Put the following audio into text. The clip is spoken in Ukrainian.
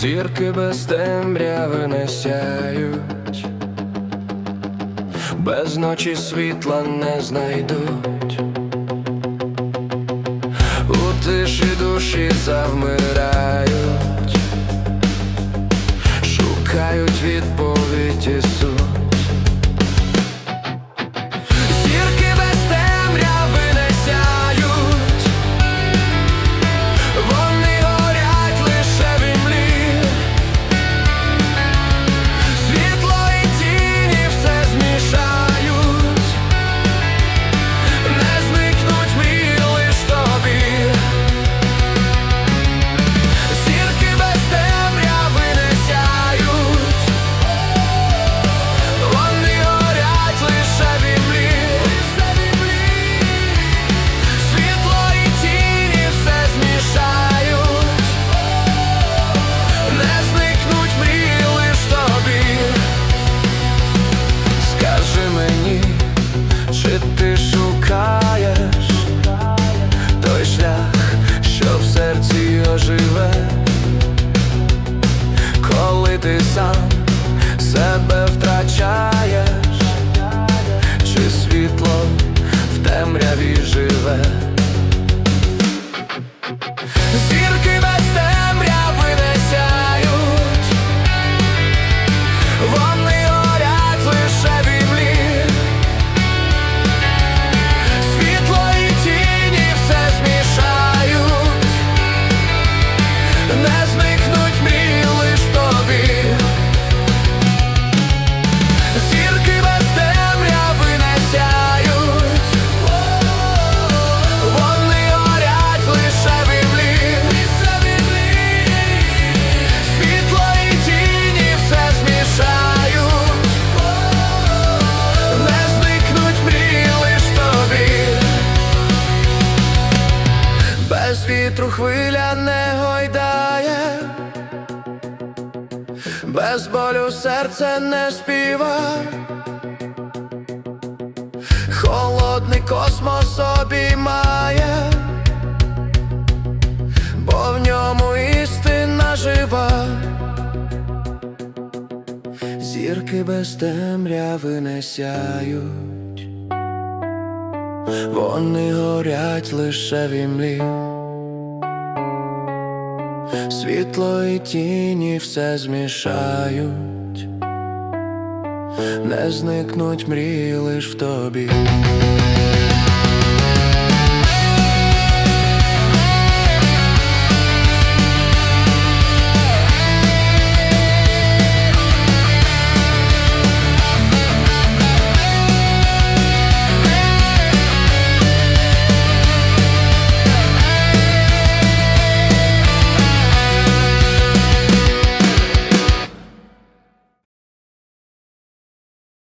Зірки без темряви не сяють, без ночі світла не знайдуть, у тиші душі завмирають, ти сам себе втрачаєш, чи світло в темряві живе? Без вітру хвиля не гойдає, без болю серце не співа, холодний космос обіймає, бо в ньому істина жива. Зірки без темряви не сяють, вони горять лише в імлі. Світло і тіні все змішають, не зникнуть мрії лиш в тобі.